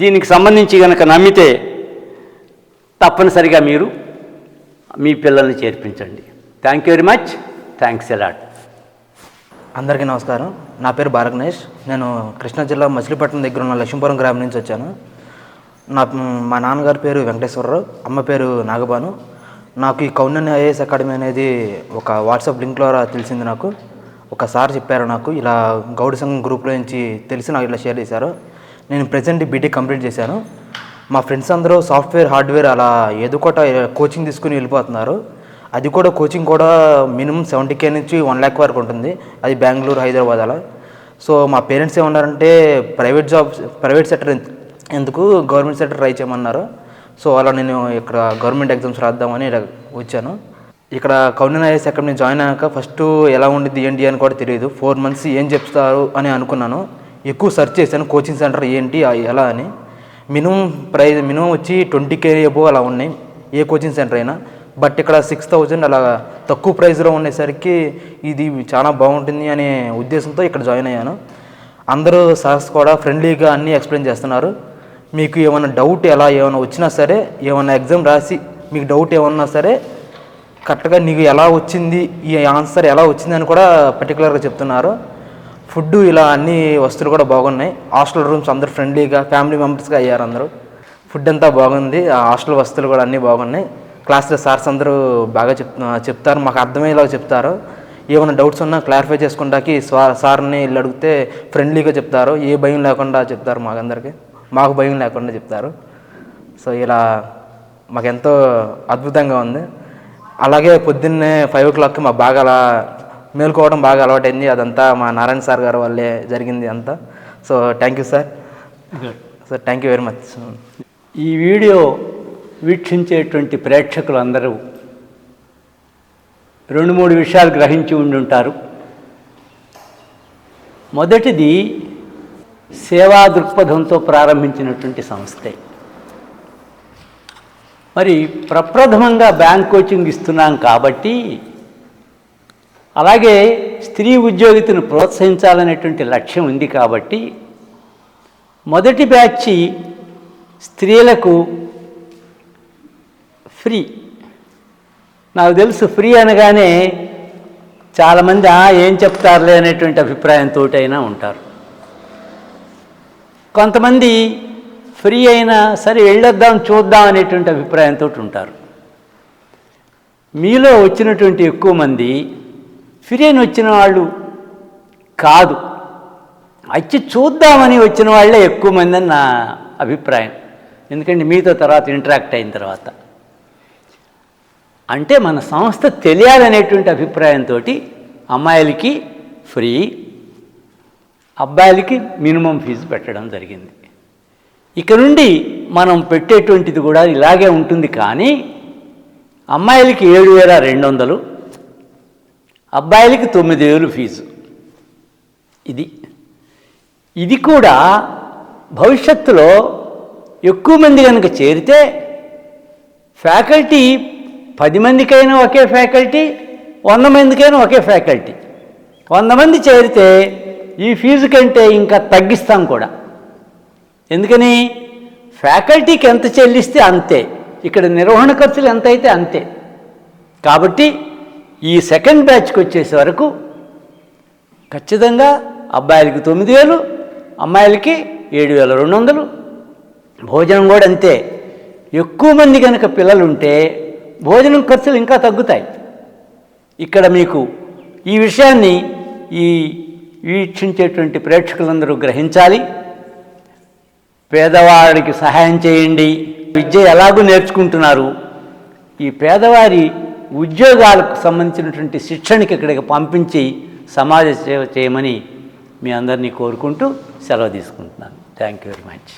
దీనికి సంబంధించి కనుక నమ్మితే తప్పనిసరిగా మీరు మీ పిల్లల్ని చేర్పించండి. Thank you very much thanks a lot అందరికీ నమస్కారం. నా పేరు భారగనేష్ నేను కృష్ణా జిల్లా మచిలీపట్నం దగ్గర ఉన్న లక్ష్మీపురం గ్రామం నుంచి వచ్చాను. నా మా నాన్నగారి పేరు వెంకటేశ్వరరావు అమ్మ పేరు నాగబాను. నాకు ఈ కౌన్యన్ ఐఏఎస్ అకాడమీ అనేది ఒక వాట్సాప్ లింక్ ద్వారా తెలిసింది నాకు. ఒక సార్ చెప్పారు నాకు ఇలా గౌడ సంఘం గ్రూప్లో నుంచి తెలిసి నాకు ఇలా షేర్ చేశారు. నేను ప్రజెంట్ బీటెక్ కంప్లీట్ చేశాను. మా ఫ్రెండ్స్ అందరూ సాఫ్ట్వేర్ హార్డ్వేర్ అలా ఏదో ఒకట కోచింగ్ తీసుకుని వెళ్ళిపోతున్నారు. అది కూడా కోచింగ్ కూడా మినిమం సెవెంటీ కే నుంచి వన్ ల్యాక్ వరకు ఉంటుంది. అది బెంగళూరు హైదరాబాద్ అలా. సో మా పేరెంట్స్ ఏమన్నారంటే ప్రైవేట్ జాబ్స్ ప్రైవేట్ సెక్టర్ ఎందుకు గవర్నమెంట్ సెక్టర్ ట్రై చేయమన్నారు. సో అలా నేను ఇక్కడ గవర్నమెంట్ ఎగ్జామ్స్ రాద్దామని వచ్చాను. ఇక్కడ కౌండిన్ ఐఎస్ అకాడమీ జాయిన్ అయ్యాక ఫస్ట్ ఎలా ఉండిద్ది ఏంటి అని కూడా తెలియదు. ఫోర్ మంత్స్ ఏం చెప్తారు అని అనుకున్నాను. ఎక్కువ సెర్చ్ చేశాను కోచింగ్ సెంటర్ ఏంటి ఎలా అని. మినిమం ప్రైజ్ మినిమం వచ్చి ట్వంటీ కే ఎబో అలా ఉన్నాయి ఏ కోచింగ్ సెంటర్ అయినా. బట్ ఇక్కడ సిక్స్ థౌజండ్ అలా తక్కువ ప్రైస్లో ఉండేసరికి ఇది చాలా బాగుంటుంది అనే ఉద్దేశంతో ఇక్కడ జాయిన్ అయ్యాను. అందరూ సార్స్ కూడా ఫ్రెండ్లీగా అన్నీ ఎక్స్ప్లెయిన్ చేస్తున్నారు. మీకు ఏమైనా డౌట్ ఎలా ఏమైనా వచ్చినా సరే ఏమైనా ఎగ్జామ్ రాసి మీకు డౌట్ ఏమన్నా సరే కరెక్ట్గా నీకు ఎలా వచ్చింది ఈ ఆన్సర్ ఎలా వచ్చింది అని కూడా పర్టికులర్గా చెప్తున్నారు. ఫుడ్ ఇలా అన్ని వస్తువులు కూడా బాగున్నాయి. హాస్టల్ రూమ్స్ అందరు ఫ్రెండ్లీగా ఫ్యామిలీ మెంబర్స్గా అయ్యారు అందరూ. ఫుడ్ అంతా బాగుంది. ఆ హాస్టల్ వస్తువులు కూడా అన్నీ బాగున్నాయి. క్లాస్లో సార్స్ అందరూ బాగా చెప్ చెప్తారు. మాకు అర్థమయ్యేలాగా చెప్తారు. ఏమైనా డౌట్స్ ఉన్నా క్లారిఫై చేసుకుంటాకి సార్ని వెళ్ళి అడిగితే ఫ్రెండ్లీగా చెప్తారు. ఏ భయం లేకుండా చెప్తారు మాకందరికి మాకు భయం లేకుండా చెప్తారు. సో ఇలా మాకెంతో అద్భుతంగా ఉంది. అలాగే పొద్దున్నే ఫైవ్ ఓ క్లాక్కి మా బాగా అలా మేల్కోవడం బాగా అలవాటైంది. అదంతా మా నారాయణ సార్ గారి వల్లే జరిగింది అంతా. So thank you sir so thank you very much ఈ వీడియో వీక్షించేటువంటి ప్రేక్షకులందరూ రెండు మూడు విషయాలు గ్రహించి ఉండి ఉంటారు. మొదటిది సేవా దృక్పథంతో ప్రారంభించినటువంటి సంస్థే. మరి ప్రప్రథమంగా బ్యాంక్ కోచింగ్ ఇస్తున్నాం కాబట్టి అలాగే స్త్రీ ఉద్యోగితను ప్రోత్సహించాలనేటువంటి లక్ష్యం ఉంది కాబట్టి మొదటి బ్యాచ్ స్త్రీలకు ఫ్రీ. నాకు తెలుసు ఫ్రీ అనగానే చాలామంది ఏం చెప్తారులే? అనేటువంటి అభిప్రాయంతో అయినా ఉంటారు. కొంతమంది ఫ్రీ అయినా సరే వెళ్ళొద్దాం చూద్దాం అనేటువంటి అభిప్రాయంతో ఉంటారు. మీలో వచ్చినటువంటి ఎక్కువ మంది ఫిరేన్ వచ్చిన వాళ్ళు కాదు. వచ్చి చూద్దామని వచ్చిన వాళ్ళే ఎక్కువ మంది అని నా అభిప్రాయం. ఎందుకంటే మీతో తర్వాత ఇంటరాక్ట్ అయిన తర్వాత. అంటే మన సంస్థ తెలియాలనేటువంటి అభిప్రాయంతో అమ్మాయిలకి ఫ్రీ అబ్బాయిలకి మినిమం ఫీజు పెట్టడం జరిగింది. ఇక నుండి మనం పెట్టేటువంటిది కూడా ఇలాగే ఉంటుంది కానీ అమ్మాయిలకి ఏడు వేల రెండు వందలు అబ్బాయిలకి తొమ్మిది వేలు ఫీజు. ఇది. ఇది కూడా భవిష్యత్తులో ఎక్కువ మంది కనుక చేరితే ఫ్యాకల్టీ పది మందికైనా ఒకే ఫ్యాకల్టీ వంద మందికైనా ఒకే ఫ్యాకల్టీ. వంద మంది చేరితే ఈ ఫీజు కంటే ఇంకా తగ్గిస్తాం కూడా. ఎందుకని? ఫ్యాకల్టీకి ఎంత చెల్లిస్తే అంతే. ఇక్కడ నిర్వహణ ఖర్చులు ఎంత అయితే అంతే. కాబట్టి ఈ సెకండ్ బ్యాచ్కి వచ్చేసే వరకు ఖచ్చితంగా అబ్బాయిలకి తొమ్మిది వేలు అమ్మాయిలకి ఏడు వేల రెండు వందలు. భోజనం కూడా అంతే. ఎక్కువ మంది కనుక పిల్లలు ఉంటే భోజనం ఖర్చులు ఇంకా తగ్గుతాయి. ఇక్కడ మీకు ఈ విషయాన్ని ఈ వీక్షించేటువంటి ప్రేక్షకులందరూ గ్రహించాలి. పేదవాడికి సహాయం చేయండి. విద్య ఎలాగూ నేర్చుకుంటున్నారు. ఈ పేదవారి ఉద్యోగాలకు సంబంధించినటువంటి శిక్షణకి ఇక్కడికి పంపించి సమాజ సేవ చేయమని మీ అందరినీ కోరుకుంటూ సెలవు తీసుకుంటున్నాను. Thank you very much